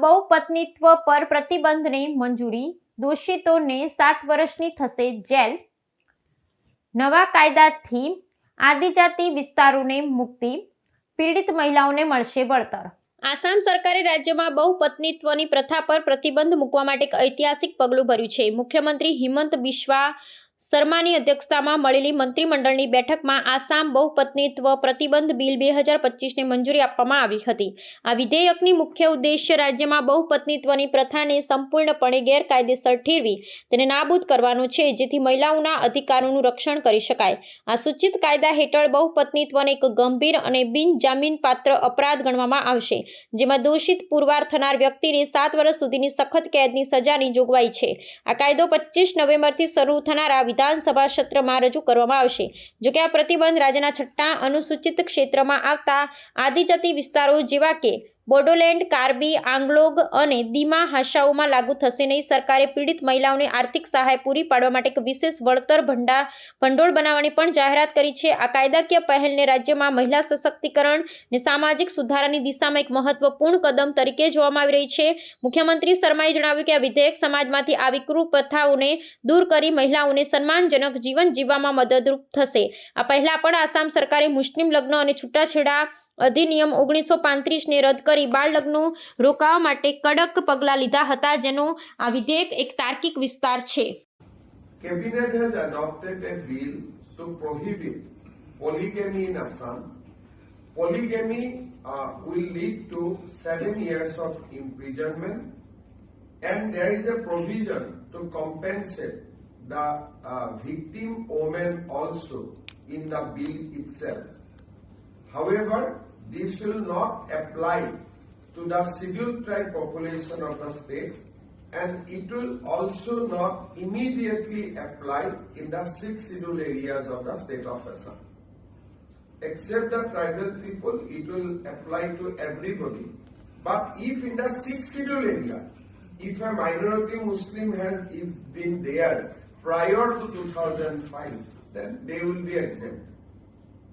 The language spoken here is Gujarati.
બહુપત્નીત્વ પર પ્રતિબંધને મંજૂરી, દોષિતોને સાત વર્ષની થશે જેલ. નવા કાયદાથી આદિજાતિ વિસ્તારોને મુક્તિ, પીડિત મહિલાઓને મળશે વળતર. આસામ સરકારે રાજ્યમાં બહુપત્નીત્વની પ્રથા પર પ્રતિબંધ મૂકવા માટે એક ઐતિહાસિક પગલું ભર્યું છે. મુખ્યમંત્રી હિમંત બિશ્વા શર્માની અધ્યક્ષતામાં મળેલી મંત્રીમંડળની બેઠકમાં આસામ બહુપત્નીત્વ પ્રતિબંધ બિલ બે હજાર પચીસને મંજૂરી આપવામાં આવી હતી. આ વિધેયકની મુખ્ય ઉદ્દેશ્ય રાજ્યમાં બહુપત્નીત્વની પ્રથાને સંપૂર્ણપણે ગેરકાયદેસર ઠેરવી, તેને નાબૂદ કરવાનું છે, જેથી મહિલાઓના અધિકારોનું રક્ષણ કરી શકાય. આ સૂચિત કાયદા હેઠળ બહુપત્નીત્વને એક ગંભીર અને બિનજામીનપાત્ર અપરાધ ગણવામાં આવશે, જેમાં દોષિત પુરવાર થનાર વ્યક્તિને સાત વર્ષ સુધીની સખત કેદની સજાની જોગવાઈ છે. આ કાયદો પચીસ નવેમ્બરથી શરૂ થનારા વિધાનસભા સત્રમાં રજૂ કરવામાં આવશે. જોકે આ પ્રતિબંધ રાજ્યના છઠ્ઠા અનુસૂચિત ક્ષેત્રમાં આવતા આદિજાતિ વિસ્તારો જેવા કે બોડોલેન્ડ, કાર્બી, આંગલોગ અને દીમા હાશાઓમાં લાગુ થશે નહીં. સરકારે પીડિત મહિલાઓને આર્થિક સહાય પૂરી પાડવા માટે એક વિશેષ વળતર ભંડાર ભંડોળ બનાવવાની પણ જાહેરાત કરી છે. આ કાયદાકીય પહેલને રાજ્યમાં મહિલા સશક્તિકરણ અને સામાજિક સુધારાની દિશામાં એક મહત્વપૂર્ણ કદમ તરીકે જોવામાં આવી રહી છે. મુખ્યમંત્રી શર્માએ જણાવ્યું કે આ વિધેયક સમાજમાંથી આવી કુપ્રથાઓને દૂર કરી મહિલાઓને સન્માનજનક જીવન જીવવામાં મદદરૂપ થશે. આ પહેલાં પણ આસામ સરકારે મુસ્લિમ લગ્ન અને છૂટાછેડા અધિનિયમ ઓગણીસો પાંત્રીસને રદ કરી બાળ લગ્નો રોકાવા માટે કડક પગલાં લીધા હતા જેનો આ વિધેયક એક તાર્કિક વિસ્તાર છે has adopted a bill to prohibit polygamy in Assam. Polygamy uh, will lead to seven years of imprisonment and there is a provision to compensate the uh, victim women also in the bill itself. However, this will not apply to the scheduled tribe population of the state and it will also not immediately apply in the six scheduled areas of the state of Assam. Except the tribal people, it will apply to everybody. But if in the six scheduled area, if a minority Muslim has is been there prior to 2005, then they will be exempt.